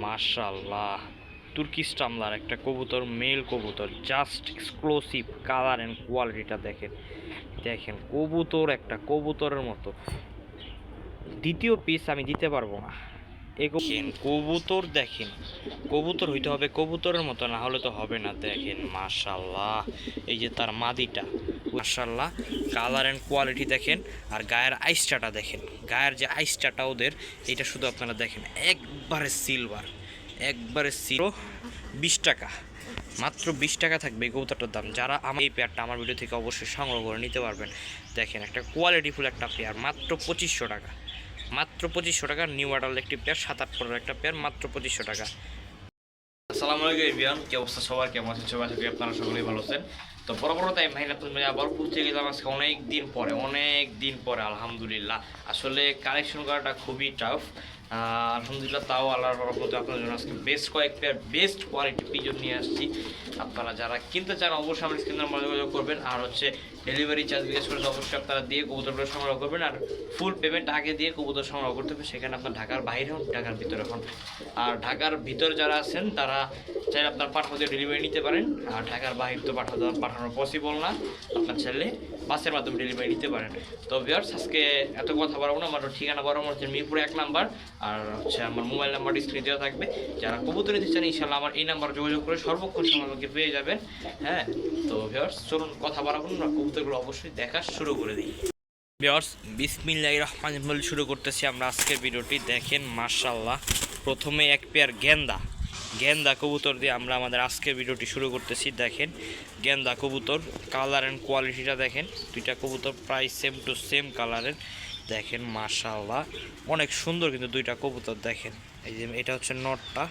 মাশাল্লাহ তুর্কি স্টামলার একটা কবুতর, মেল কবুতর জাস্ট এক্সক্লুসিভ কালার অ্যান্ড কোয়ালিটিটা দেখেন। দেখেন, কবুতর একটা কবুতরের মতো। দ্বিতীয় পিস আমি দিতে পারব না। কবুতর দেখেন। কবুতর হইতে হবে কবুতরের মতো, না হলে তো হবে না। দেখেন মাশাল্লাহ এই যে তার মাদিটা। মাশাল্লাহ কালার অ্যান্ড কোয়ালিটি দেখেন, আর গায়ের আইসটাটা দেখেন। গায়ের যে আইসটাটা ওদের, এটা শুধু আপনারা দেখেন, একবারে সিলভার একবারে সিরো বিশ টাকা, মাত্র বিশ টাকা থাকবে এই কবুতরটার দাম। যারা আমার এই পেয়ারটা আমার ভিডিও থেকে অবশ্যই সংগ্রহ করে নিতে পারবেন। দেখেন, একটা কোয়ালিটিফুল একটা পেয়ার মাত্র পঁচিশশো টাকা। মাত্র পঁচিশশো টাকা নিউ অ্যাডাল একটি পেয়ার সাত আট পরের একটা পেয়ার মাত্র পঁচিশশো টাকা। আসসালামু আলাইকুম এভিয়ান কি অবস্থা সবার? কেমন আছেন সবাই? আশা আপনারা সকলেই ভালো আছেন। তো পরবর্তী টাইম ভাই তুমি আবার পৌঁছে গেলাম আজকে অনেক দিন পরে, অনেক দিন পরে, আলহামদুলিল্লাহ। আসলে কালেকশন করাটা খুবই টাফ আলহামদুলিল্লাহ, তাও আল্লাহর রহমতে আপনাদের জন্য আজকে বেস্ট কয়েক পেয়ার বেস্ট কোয়ালিটি পিজন নিয়ে আসছি। আপনারা যারা কিনতে চান অবশ্যই আমার স্ক্রিন নাম্বার যোগাযোগ করবেন। আর হচ্ছে ডেলিভারি চার্জ বিশেষ করে অবশ্যই আপনারা দিয়ে কবুতরগুলো সংগ্রহ করবেন। আর ফুল পেমেন্ট আগে দিয়ে কবুতর সংগ্রহ করতে হবে। সেখানে আপনার ঢাকার বাইরে হন ঢাকার ভিতরে হন আর ঢাকার ভিতরে যারা আছেন, তারা চাইলে আপনার পাঠাতে ডেলিভারি নিতে পারেন। আর ঢাকার বাইরে তো পাঠাতে পাঠানো পসিবল না। আপনার চাইলে বাসের মাধ্যমে ডেলিভারি নিতে পারেন। তো ভিউয়ার্স আজকে এত কথা বলব না, আমার ঠিকানা বড় হচ্ছে মিরপুর এক নাম্বার, আর হচ্ছে আমার মোবাইল নাম্বার স্ক্রিনে দেওয়া থাকবে। যারা কবুতর নিতে চান ইনশাল্লাহ আমার এই নাম্বার যোগাযোগ করে সর্বক্ষণ সময় আমাকে পেয়ে যাবেন হ্যাঁ? তো ভিউয়ার্স চলুন কথা বাড়াবো না, কবুতরগুলো অবশ্যই দেখা শুরু করে দিই। বিয়ার্স বিসমিল্লাহ রহমান শুরু করতেছি আমরা আজকের ভিডিওটি। দেখেন মার্শাল্লাহ প্রথমে এক পেয়ার গেন্দা। গেন্দা কবুতর দিয়ে আমরা আমাদের আজকের ভিডিওটি শুরু করতেছি। দেখেন, গেন্দা কবুতর কালার অ্যান্ড কোয়ালিটিটা দেখেন। দুইটা কবুতর প্রায় সেম টু সেম কালারের দেখেন মার্শাল্লাহ অনেক সুন্দর কিন্তু দুইটা কবুতর দেখেন। এই যে, এটা হচ্ছে নটটা,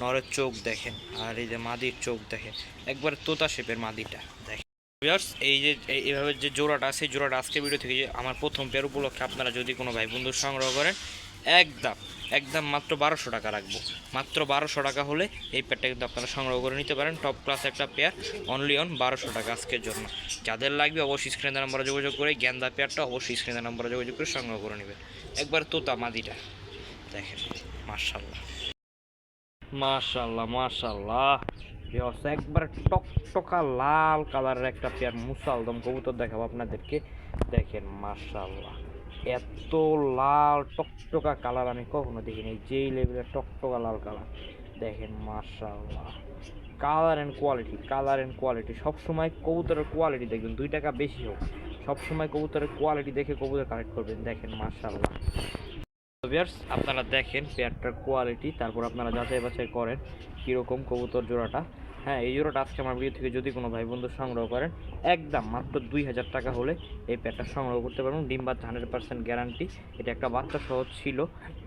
নরের চোখ দেখেন, আর এই যে মাদির চোখ দেখেন। একবারে তোতা শেপের মাদিটা দেখেন। ভিউয়ার্স এই যে, এই- এইভাবে যে জোড়াটা আছে জোড়াটা আজকে ভিডিও থেকে আমার প্রথম পেয়ার উপলক্ষে আপনারা যদি কোনো ভাই বন্ধু সংগ্রহ করেন একদম একদম মাত্র বারোশো টাকা রাখব। মাত্র বারোশো টাকা হলে এই পেয়ারটা কিন্তু আপনারা সংগ্রহ করে নিতে পারেন। টপ ক্লাস একটা পেয়ার অনলি অন বারোশো টাকা আজকের জন্য। যাদের লাগবে অবশ্যই স্ক্রিনের নাম্বারে যোগাযোগ করে গ্যান্দা পেয়ারটা অবশ্যই স্ক্রিনের নাম্বারে যোগাযোগ করে সংগ্রহ করে নেবেন। একবার তোতা মাদিটা, দেখেন মার্শাল্লাহ মাশাল্লাহ ভিউয়ার্স একবারে টকটকা লাল কালারের একটা পেয়ার মুসালদম কবুতর দেখাবো আপনাদেরকে। দেখেন মাশাল্লাহ এত লাল টকটকা কালার আমি কখনো দেখিনি। যেই লেভেলের টকটকা লাল কালার। দেখেন মাশাল্লাহ colour and quality colour and quality সবসময় কবুতরের কোয়ালিটি দেখবেন। দুই টাকা বেশি হোক। সবসময় কবুতরের কোয়ালিটি দেখে কবুতর কালেক্ট করবেন। দেখেন ভিউয়ার্স আপনারা দেখেন পেয়ারটার কোয়ালিটি তারপর আপনারা যাচাই বাছাই করেন কীরকম কবুতর জোড়াটা। হ্যাঁ এই জোড়াটা আজকে আমার ভিডিও থেকে যদি কোনো ভাই বন্ধু সংগ্রহ করেন, একদম মাত্র দুই হাজার টাকা হলে এই পেয়ারটা সংগ্রহ করতে পারবেন। ডিম বাচ্চা হান্ড্রেড পার্সেন্ট গ্যারান্টি এটা একটা বাচ্চা সহ ছিল।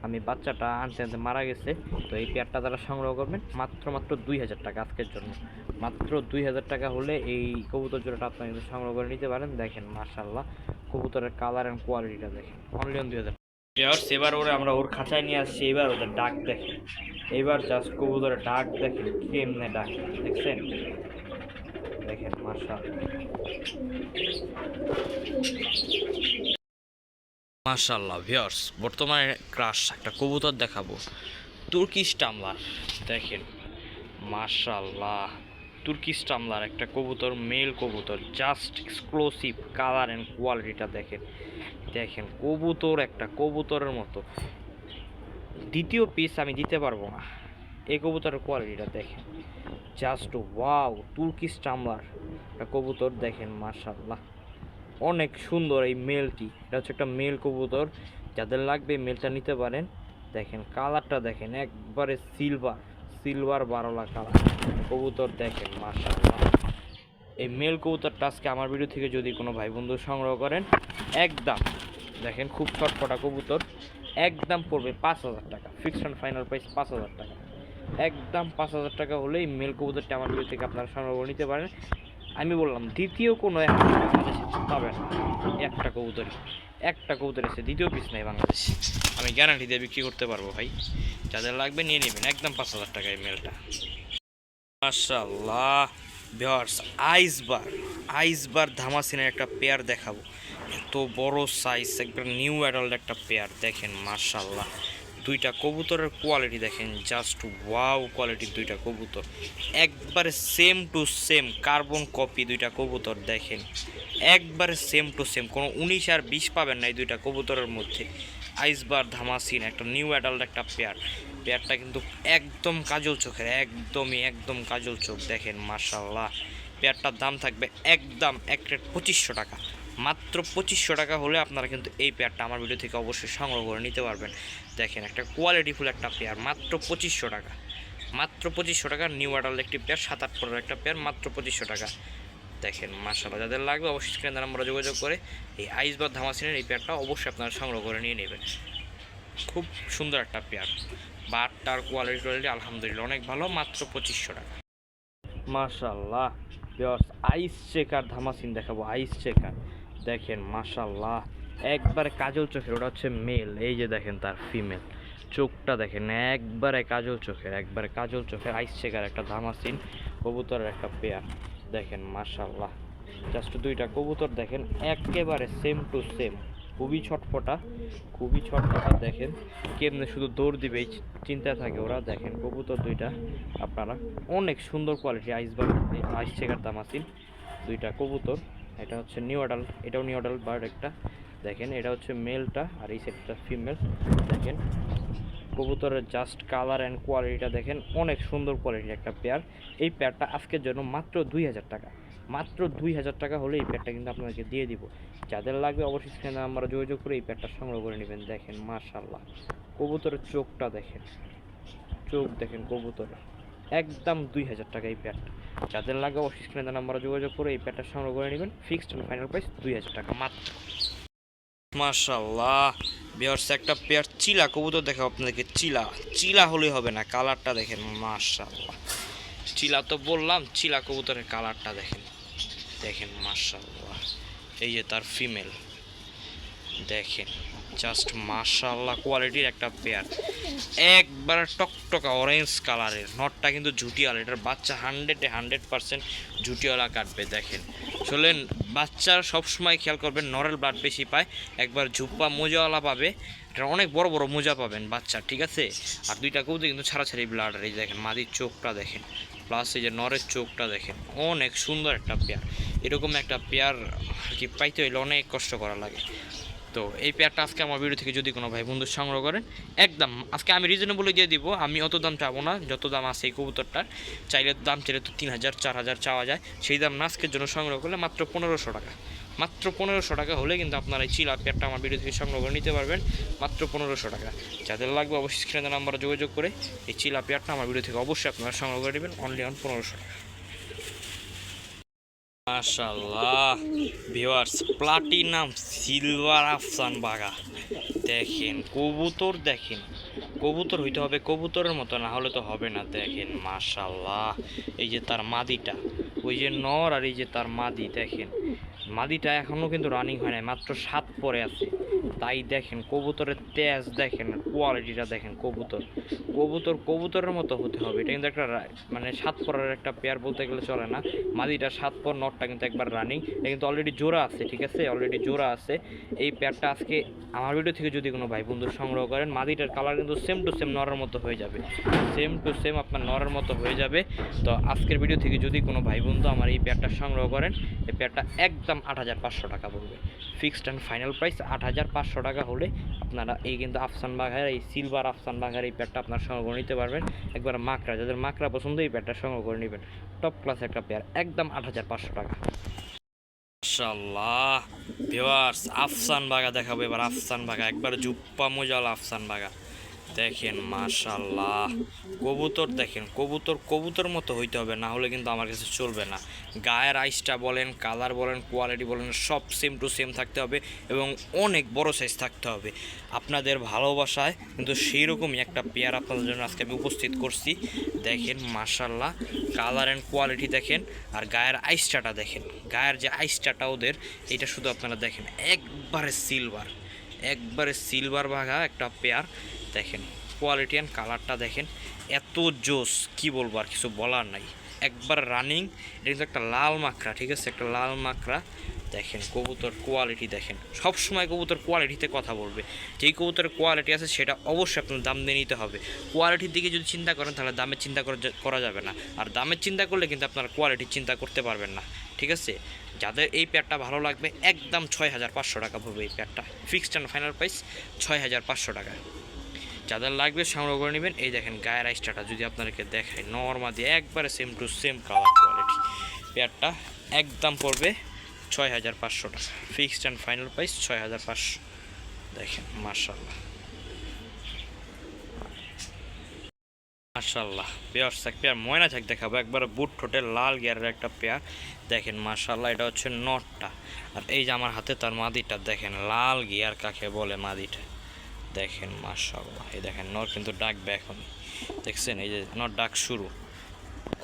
আমি বাচ্চাটা আনতে আনতে মারা গেছে। তো এই পেয়ারটা তারা সংগ্রহ করবেন, মাত্র মাত্র দুই হাজার টাকা আজকের জন্য। মাত্র দুই হাজার টাকা হলে এই কবুতর জোড়াটা আপনারা সংগ্রহ করে নিতে পারেন। দেখেন মার্শাল্লাহ কবুতরের কালার অ্যান্ড কোয়ালিটিটা দেখেন। অনলি অন দুই হাজার ভিউয়ার্স এবার ওরে আমরা ওর খাঁচায় নিয়ে আসছি, এবার ওদের ডাক দেখে। এবার জাস্ট কবুতরের ডাক দেখেন কেমনে ডাক, দেখছেন? দেখেন মাশাল মাশাল্লাহ ভিউয়ার্স বর্তমানে ক্রাশ একটা কবুতর দেখাবো। তুর্কিশ টামলার দেখেন। মাশাল্লাহ তুর্কিশ টামলার একটা কবুতর মেল কবুতর জাস্ট এক্সক্লুসিভ কালার অ্যান্ড কোয়ালিটিটা দেখেন। দেখেন, কবুতর একটা কবুতরের মতো। দ্বিতীয় পিস আমি দিতে পারব না। এই কবুতরের কোয়ালিটিটা দেখেন। জাস্ট ওয়াও তুর্কি চামড়ার একটা কবুতর দেখেন মার্শাল্লাহ অনেক সুন্দর এই মেলটি এটা হচ্ছে একটা মেল কবুতর। যাদের লাগবে মেলটা নিতে পারেন। দেখেন কালারটা দেখেন, একবারে সিলভার সিলভার বারোলা কালার। কবুতর দেখেন মার্শাল্লাহ এই মেল কবুতর আজকে আমার ভিডিও থেকে যদি কোনো ভাই বন্ধু সংগ্রহ করেন, একদম, দেখেন খুব ছটফটা কবুতর, একদম পড়বে পাঁচ হাজার টাকা। ফিক্সড অ্যান্ড ফাইনাল প্রাইস পাঁচ হাজার টাকা। একদম পাঁচ হাজার টাকা হলেই মেল কবুতরটা আমার ভিডিও থেকে আপনারা সংগ্রহ নিতে পারেন। আমি বললাম, দ্বিতীয় কোনো একটা বাংলাদেশে পাবেন। একটা কবুতরই। একটা কবুতর এসে দ্বিতীয় পিস নাই বাংলাদেশে। আমি গ্যারান্টি দিয়ে বিক্রি করতে পারব ভাই। যাদের লাগবে নিয়ে নেবেন, একদম পাঁচ হাজার টাকা এই মেলটা মাশাল্লাহ ভিওয়ার্স আইসবার আইসবার ধামাসিনের একটা পেয়ার দেখাবো। এত বড় সাইজ একবার নিউ অ্যাডাল্ট একটা পেয়ার দেখেন মাশাল্লাহ দুইটা কবুতরের কোয়ালিটি দেখেন জাস্ট ওয়াও কোয়ালিটির দুইটা কবুতর। একবারে same to same carbon copy দুইটা কবুতর দেখেন। একবারে সেম টু সেম কোনো উনিশ আর বিশ পাবেন না এই দুইটা কবুতরের মধ্যে। আইসবার ধামাসিন একটা নিউ অ্যাডাল্ট একটা পেয়ার পেয়ারটা কিন্তু একদম কাজল চোখের, একদমই, একদম কাজল চোখ দেখেন মার্শাল্লাহ পেয়ারটার দাম থাকবে একদম এক রেট পঁচিশশো টাকা। মাত্র পঁচিশশো টাকা হলে আপনারা কিন্তু এই পেয়ারটা আমার ভিডিও থেকে অবশ্যই সংগ্রহ করে নিতে পারবেন। দেখেন একটা কোয়ালিটিফুল একটা পেয়ার মাত্র পঁচিশশো টাকা। মাত্র পঁচিশশো টাকা নিউ অ্যাডাল্ট একটি পেয়ার সাত আট পরের একটা পেয়ার মাত্র পঁচিশশো টাকা। দেখেন মার্শাল্লাহ যাদের লাগবে অবশ্যই স্ক্রিনে আমরা যোগাযোগ করে এই আইস বা ধামাসিনের এই পেয়ারটা অবশ্যই আপনারা সংগ্রহ করে নিয়ে নেবেন। খুব সুন্দর একটা পেয়ার বাটটার কোয়ালিটি কোয়ালিটি আলহামদুলিল্লাহ, অনেক ভালো, মাত্র পঁচিশশো টাকা। মাশাল্লাহ বিয়স আইস চেকার ধামাসিন দেখাবো আইস চেকার দেখেন মাশাল্লাহ একবারে কাজল চোখের, ওটা হচ্ছে মেল এই যে দেখেন তার ফিমেল চোখটা দেখেন, একবারে কাজল চোখের, একবারে কাজল চোখের আইস চেকার একটা ধামাসিন কবুতরের একটা পেয়ার দেখেন মাশাল্লাহ জাস্ট দুইটা কবুতর দেখেন, একেবারে সেম টু সেম খুবই ছটফটা খুবই ছটফটা, দেখেন। কেমনে শুধু দৌড় দিবে চিন্তা থাকে ওরা। দেখেন, কবুতর দুইটা, আপনারা অনেক সুন্দর কোয়ালিটি আইস বার আইস চেকার দামাসিন দুইটা কবুতর। এটা হচ্ছে নিউ অডাল এটাও নিউ অডাল বার্ড একটা। দেখেন, এটা হচ্ছে মেলটা আর এই সেটটা ফিমেল দেখেন, কবুতরের জাস্ট কালার অ্যান্ড কোয়ালিটিটা দেখেন, অনেক সুন্দর কোয়ালিটির একটা পেয়ার এই পেয়ারটা আজকের জন্য মাত্র দুই হাজার টাকা। মাত্র দুই হাজার টাকা হলে এই পেয়ারটা কিন্তু আপনাদেরকে দিয়ে দিব। যাদের লাগবে অবশ্যই স্ক্রিনে আমরা যোগাযোগ করে এই পেয়ারটা সংগ্রহ করে নেবেন। দেখেন মাশাল্লাহ কবুতরের চোখটা দেখেন। চোখ দেখেন কবুতরের। একদম দুই হাজার টাকা এই পেয়ারটা যাদের লাগবে অবশ্যই স্ক্রিনে নাম্বারে যোগাযোগ করে এই পেয়ারটা সংগ্রহ করে নেবেন। ফিক্সড ফাইনাল প্রাইস দুই হাজার টাকা মাত্র। মাশাল্লাহ বিয়ার্স একটা পেয়ার চিলা, কবুতর দেখাবো আপনাদেরকে। চিলা চিলা হলে হবে না, কালারটা দেখেন মাশাল্লাহ চিলা তো বললাম, চিলা কবুতরের কালারটা দেখেন। দেখেন মাশাল্লাহ এই যে তার ফিমেল দেখেন জাস্ট মাশাল্লাহ কোয়ালিটির একটা পেয়ার একবার টকটকা অরেঞ্জ কালারের নটটা কিন্তু ঝুটিওয়ালা, এটার বাচ্চা হান্ড্রেডে হান্ড্রেড পার্সেন্ট ঝুটিওয়ালা কাটবে, দেখেন। আসলে বাচ্চার সবসময় খেয়াল করবেন নরেল ব্লাড বেশি পায়, একবার ঝুপ্পা মোজাওয়ালা পাবে, এটা অনেক বড় বড় মোজা পাবেন বাচ্চা, ঠিক আছে? আর দুইটা কৌতে কিন্তু ছাড়াছাড়ি ব্লাড এই দেখেন, মাদির চোখটা দেখেন। প্লাস এই যে নরের চোখটা দেখেন, অনেক সুন্দর একটা পেয়ার এরকম একটা পেয়ার আর কি পাইতে হইলে অনেক কষ্ট করা লাগে। তো এই পেয়ারটা আজকে আমার ভিডিও থেকে যদি কোনো ভাই বন্ধু সংগ্রহ করেন, একদম আজকে আমি রিজনেবলই দিয়ে দিব, আমি অত দাম চাবো না, যত দাম আছে এই কবুতরটার, চাইলে দাম চাইলে তো তিন হাজার, চার হাজার চাওয়া যায়, সেই দাম আজকের জন্য সংগ্রহ করলে মাত্র পনেরোশো টাকা। মাত্র পনেরোশো টাকা হলে কিন্তু আপনারা এই চিলা পেয়ারটা আমার ভিডিও থেকে সংগ্রহ করে নিতে পারবেন, মাত্র পনেরোশো টাকা। যাদের লাগবে অবশ্যই স্ক্রিনে নাম্বারে যোগাযোগ করে এই চিলা পেয়ারটা আমার ভিডিও থেকে অবশ্যই আপনারা সংগ্রহ করে নেবেন অনলি অন পনেরোশো টাকা। মাশাল্লাহ ভিওয়ার্স প্লাটিনাম সিলভার আফসান বাগা দেখেন, কবুতর দেখেন। কবুতর হইতে হবে কবুতরের মতো, না হলে তো হবে না। দেখেন মাশাল্লাহ এই যে তার মাদিটা, ওই যে নর আর এই যে তার মাদি, দেখেন। মাদিটা এখনও কিন্তু রানিং হয় নাই, মাত্র সাত পরে আছে। তাই দেখেন, কবুতরের তেজ দেখেন কোয়ালিটিটা দেখেন, কবুতর। কবুতর কবুতরের মতো হতে হবে, এটা কিন্তু একটা মানে সাত পরের একটা পেয়ার বলতে গেলে চলে না। মাদিটা সাত পর, নটটা কিন্তু একবার রানিং এটা কিন্তু অলরেডি জোড়া আছে, ঠিক আছে? অলরেডি জোড়া আছে। এই পেয়ারটা আজকে আমার ভিডিও থেকে যদি কোনো ভাই বন্ধু সংগ্রহ করেন, মাদিটার কালার কিন্তু সেম টু সেম নরের মতো হয়ে যাবে। সেম টু সেম আপনার নরের মতো হয়ে যাবে। তো আজকের ভিডিও থেকে যদি কোনো ভাই বন্ধু আমার এই পেয়ারটা সংগ্রহ করেন, এই পেয়ারটা একদম আট হাজার পাঁচশো টাকা পড়বে। ফিক্সড অ্যান্ড ফাইনাল প্রাইস আট হাজার পাঁচশো টাকা হলে আপনারা এই কিন্তু আফসান বাঘার, এই সিলভার আফসান বাঘার এই পেয়ারটা আপনার সংগ্রহ করে নিতে পারবেন। একবার মাকড়া, যাদের মাকড়া পছন্দ এই পেয়ারটা সংগ্রহ করে নেবেন। টপ ক্লাস একটা পেয়ার একদম আট হাজার পাঁচশো টাকা। মাশাল্লাহ ভিওয়ার্স আফসান বাগা দেখাবো এবার, আফসান বাগা একবার জুপ্পা মোজাল আফসান বাগা দেখেন মাশাল্লাহ কবুতর দেখেন, কবুতর কবুতর মতো হইতে হবে, না হলে কিন্তু আমার কাছে চলবে না। গায়ের আইসটা বলেন, কালার বলেন, কোয়ালিটি বলেন, সব সেম টু সেম থাকতে হবে এবং অনেক বড় সাইজ থাকতে হবে। আপনাদের ভালোবাসায় কিন্তু সেই রকমই একটা পেয়ার আপনাদের জন্য আজকে আমি উপস্থিত করছি। দেখেন মাশাল্লাহ কালার অ্যান্ড কোয়ালিটি দেখেন, আর গায়ের আইসটাটা দেখেন। গায়ের যে আইসটাটা ওদের, এটা শুধু আপনারা দেখেন, একবারে সিলভার একবারে সিলভার ভাগা একটা পেয়ার দেখেন কোয়ালিটি অ্যান্ড কালারটা দেখেন, এত জোস, কি বলব আর কিছু বলার নাই। একবার রানিং এটা কিন্তু একটা লাল মাকড়া, ঠিক আছে? একটা লাল মাকড়া, দেখেন, কবুতর কোয়ালিটি দেখেন। সব সময় কবুতর কোয়ালিটিতে কথা বলবে। যেই কবুতরের কোয়ালিটি আছে, সেটা অবশ্যই আপনার দাম দিয়ে নিতে হবে। কোয়ালিটির দিকে যদি চিন্তা করেন, তাহলে দামের চিন্তা করা যাবে না। আর দামের চিন্তা করলে কিন্তু আপনারা কোয়ালিটির চিন্তা করতে পারবেন না, ঠিক আছে? যাদের এই পেয়ারটা ভালো লাগবে, একদম ছয় হাজার পাঁচশো টাকা পড়বে এই পেয়ারটা ফিক্সড অ্যান্ড ফাইনাল প্রাইস ছয় হাজার পাঁচশো টাকা। যাদের লাগবে সংগ্রহ করে নেবেন। এই দেখেন গায়ের আইসটাটা যদি আপনাদেরকে দেখায় নর্মা দিয়ে একবারে same to same colour quality পেয়ারটা একদম পড়বে ছয় হাজার পাঁচশো টাকা। ফিক্সড অ্যান্ড ফাইনাল প্রাইস ছয় হাজার পাঁচশো। দেখেন মার্শাল্লাহ মার্শাল্লাহ পেয়ার এক পেয়ার ময়না থাক দেখাবো। একবার বুট ঠোঁটে লাল গিয়ারের একটা পেয়ার দেখেন মার্শাল্লাহ এটা হচ্ছে নটটা। আর এই যে আমার হাতে তার মাদিটা, দেখেন, লাল গিয়ার কাকে বলে মাদিটা। দেখেন মার্শাল্লাহ এই দেখেন নর কিন্তু ডাকবে এখন। দেখছেন, এই যে নর ডাক শুরু।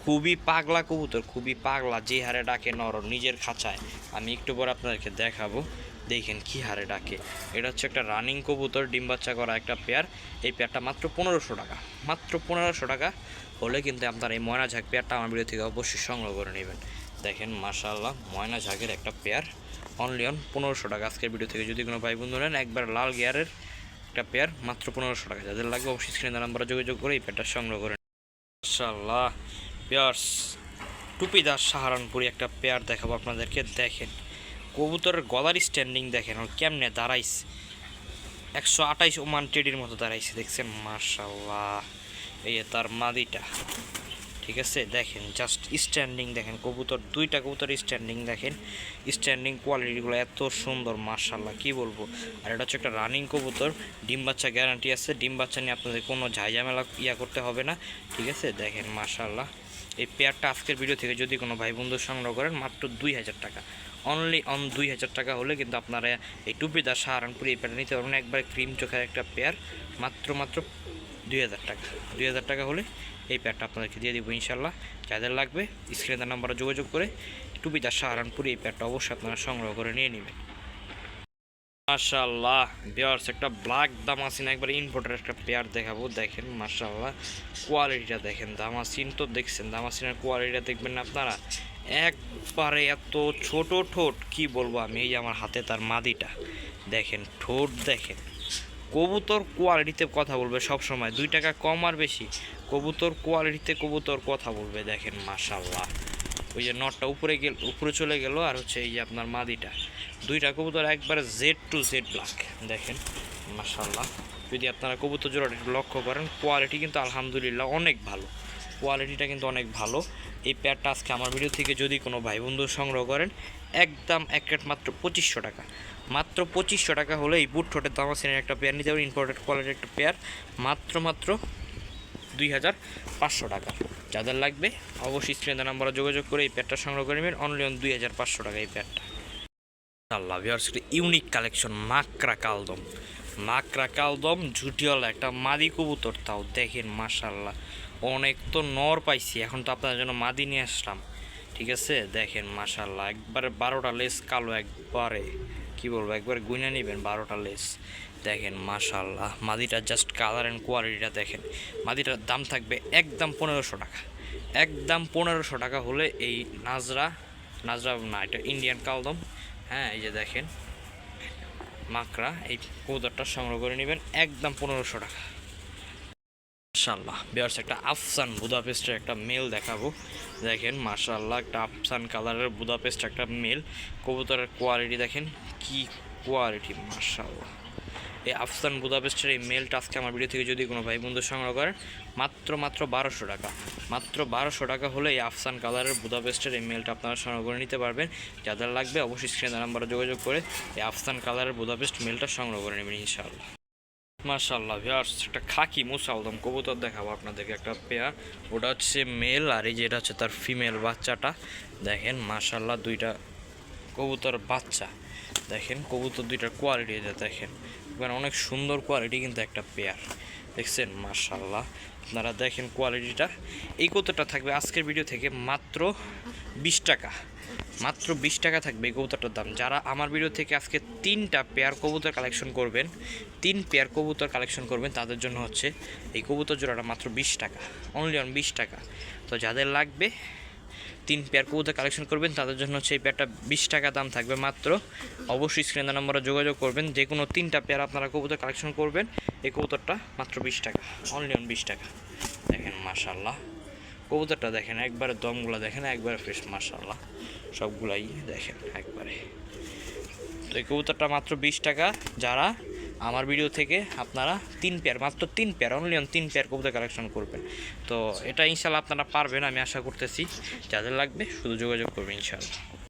খুবই পাগলা কবুতর, খুবই পাগলা, যে হারে ডাকে নর নিজের খাঁচায়। আমি একটু পর আপনাদেরকে দেখাবো, দেখেন কি হারে ডাকে। এটা হচ্ছে একটা রানিং কবুতর, ডিম বাচ্চা করা একটা পেয়ার। এই পেয়ারটা মাত্র পনেরোশো টাকা, মাত্র পনেরোশো টাকা। হলে কিন্তু আপনার এই ময়না ঝাঁক পেয়ারটা আমার ভিডিও থেকে অবশ্যই সংগ্রহ করে নেবেন। দেখেন মাশাআল্লাহ, ময়না ঝাঁকের একটা পেয়ার। অনলি অন পনেরোশো টাকা। আজকের ভিডিও থেকে যদি কোনো ভাই বন্ধু নেন, একবার লাল গিয়ারের একটা পেয়ার মাত্র পনেরোশো টাকা। যাদের লাগবে অবশ্যই স্ক্রিনে নাম্বারে যোগাযোগ করে এই পেয়ারটা সংগ্রহ করেন মার্শাল্লাহ পেয়ার্স টুপিদার সাহারানপুরি একটা পেয়ার দেখাবো আপনাদেরকে। দেখেন, কবুতরের গলার স্ট্যান্ডিং দেখেন, ওর কেমনে দাঁড়াইছে। একশো আঠাইশ ওমান টেডির মতো দাঁড়াইছে, দেখছেন? মার্শাল্লাহ এই তার মাদিটা। ঠিক আছে? দেখেন জাস্ট স্ট্যান্ডিং দেখেন, কবুতর, দুইটা কবুতর স্ট্যান্ডিং দেখেন। স্ট্যান্ডিং কোয়ালিটিগুলো এত সুন্দর মার্শাল্লাহ কি বলব? আর এটা হচ্ছে একটা রানিং কবুতর, ডিম বাচ্চা গ্যারান্টি আছে। ডিম বাচ্চা নিয়ে আপনাদের কোনো ঝাইঝামেলা ইয়া করতে হবে না, ঠিক আছে? দেখেন মার্শাল্লাহ এই পেয়ারটা আজকের ভিডিও থেকে যদি কোনো ভাই বন্ধু সংগ্রহ করেন, মাত্র দুই হাজার টাকা। অনলি অন দুই হাজার টাকা হলে কিন্তু আপনারা এই টুপিদার সাহারানপুরি এই পেয়ারটা নিতে পারবেন। একবার ক্রিম চোখের একটা পেয়ার মাত্র মাত্র দুই হাজার টাকা। দুই হাজার টাকা হলে এই প্যাডটা আপনাদেরকে দিয়ে দেবো ইনশাল্লাহ যাদের লাগবে, স্ক্রিনে তার নাম্বারে যোগাযোগ করে টুপিদার সাহারানপুরি এই প্যাডটা অবশ্যই আপনারা সংগ্রহ করে নিয়ে নেবেন। মাশাল্লাহ বিয়ার্স একটা ব্ল্যাক দামাসিন একবার ইম্পোর্টের একটা পেয়ার দেখাবো, দেখেন মাশাল্লাহ কোয়ালিটিটা দেখেন দামাসিন তো দেখছেন দামাসিনের কোয়ালিটিটা দেখবেন না আপনারা? একবারে এত ছোট ঠোঁট, কি বলব আমি, এই যে আমার হাতে তার মাদিটা। দেখেন, ঠোঁট দেখেন। কবুতর কোয়ালিটিতে কথা বলবে সব সময় দুই টাকা কম আর বেশি। কবুতর কোয়ালিটিতে কবুতর কথা বলবে, দেখেন মাশাল্লাহ ওই যে নটটা উপরে গেল, উপরে চলে গেল আর হচ্ছে এই যে আপনার মাদিটা। দুইটা কবুতর একবারে জেড টু জেড ব্ল্যাক দেখেন মাশাল্লাহ যদি আপনারা কবুতর জোড়াটা লক্ষ্য করেন কোয়ালিটি কিন্তু আলহামদুলিল্লাহ অনেক ভালো। কোয়ালিটিটা কিন্তু অনেক ভালো। এই প্যাডটা আজকে আমার ভিডিও থেকে যদি কোনো ভাই বন্ধু সংগ্রহ করেন, একদম এক মাত্র পঁচিশশো টাকা। মাত্র পঁচিশশো টাকা হলে এই বুট ঠোঁটের দামাসিনের একটা পেয়ার নিতে পারেন ইম্পোর্টেড কোয়ালিটির একটা পেয়ার মাত্র মাত্র দুই হাজার পাঁচশো টাকা। যাদের লাগবে, অবশ্যই স্ক্রিনে নাম্বারে যোগাযোগ করে এই প্যাডটা সংগ্রহ করে নেবেন অনলি অন দুই হাজার পাঁচশো টাকা এই প্যাডটা আল্লাহ ভিউয়ার্স ইউনিক কালেকশন মাকড়া কালদম। মাকড়া কালদম, ঝুটিওয়ালা একটা মাদি কবুতর, তাও দেখেন মাশাল্লাহ অনেক তো নর পাইছি, এখন তো আপনাদের জন্য মাদি নিয়ে আসলাম। ঠিক আছে? দেখেন মাশাল্লাহ একবারে বারোটা লেস কালো একবারে। কি বলব, একবার গুনে নেবেন বারোটা লেস। দেখেন মাশাল্লাহ মাদিটা জাস্ট কালার অ্যান্ড কোয়ালিটিটা দেখেন। মাদিটার দাম থাকবে একদম পনেরোশো টাকা। একদম পনেরোশো টাকা হলে এই নাজরা নাজরা না, এটা ইন্ডিয়ান কালদম। হ্যাঁ এই যে দেখেন, মাকড়া, এই কৌদারটা সংগ্রহ করে নেবেন একদম পনেরোশো টাকা। মাশাল্লাহ বিয়ার্স একটা আফসান বুদাপেস্টের একটা মেল দেখাবো। দেখেন মাশাল্লাহ একটা আফসান কালারের বুদাপেস্ট একটা মেল কবুতরের কোয়ালিটি দেখেন, কি কোয়ালিটি মাশাল্লাহ এই আফসান বুদাপেস্টের এই মেলটা আজকে আমার ভিডিও থেকে যদি কোনো ভাই বন্ধু সংগ্রহ করেন মাত্র মাত্র বারোশো টাকা। মাত্র বারোশো টাকা হলে এই আফসান কালারের বুদাপেস্টের এই মেলটা আপনারা সংগ্রহ করে নিতে পারবেন। যাদের লাগবে, অবশ্যই স্ক্রিনে নাম্বারে যোগাযোগ করে এই আফসান কালারের বুদাপেস্ট মেলটা সংগ্রহ করে নেবেন, ইনশাআল্লাহ। মাশাল্লাহ ভিউয়ার্স একটা খাকি মুসালদম কবুতর দেখাবো আপনাদেরকে, একটা পেয়ার ওটা হচ্ছে মেল আর এই যেটা হচ্ছে তার ফিমেল বাচ্চাটা। দেখেন মাশাল্লাহ দুইটা কবুতর বাচ্চা। দেখেন, কবুতর দুইটার কোয়ালিটি এটা দেখেন। এবার অনেক সুন্দর কোয়ালিটি কিন্তু একটা পেয়ার দেখছেন মাশাল্লাহ আপনারা দেখেন কোয়ালিটিটা এই কবুতরটা থাকবে আজকের ভিডিও থেকে মাত্র বিশ টাকা। মাত্র বিশ টাকা থাকবে এই কবুতরটার দাম। যারা আমার ভিডিও থেকে আজকে তিনটা পেয়ার কবুতর কালেকশন করবেন, তিন পেয়ার কবুতর কালেকশন করবেন, তাদের জন্য হচ্ছে এই কবুতর জোড়াটা মাত্র বিশ টাকা অনলি অন বিশ টাকা। তো যাদের লাগবে, তিন পেয়ার কবুতর কালেকশন করবেন, তাদের জন্য হচ্ছে এই পেয়ারটা বিশ টাকা দাম থাকবে মাত্র। অবশ্যই স্ক্রিনে নম্বরে যোগাযোগ করবেন, যে কোনো তিনটা পেয়ার আপনারা কবুতর কালেকশন করবেন, এই কবুতরটা মাত্র বিশ টাকা অনলি অন বিশ টাকা। দেখেন মাশাল্লাহ কবুতরটা দেখেন, একবারে দমগুলো দেখেন, একবারে ফ্রেশ মার্শাল্লাহ সবগুলাই দেখেন একবারে। তো এই কবুতরটা মাত্র বিশ টাকা। যারা আমার ভিডিও থেকে আপনারা তিন পেয়ার মাত্র তিন পেয়ার অনলি অন তিন পেয়ার কবুতর কালেকশন করবেন। তো এটা ইনশাল্লাহ আপনারা পারবেন, আমি আশা করতেছি। যাদের লাগবে শুধু যোগাযোগ করবেন ইনশাল্লাহ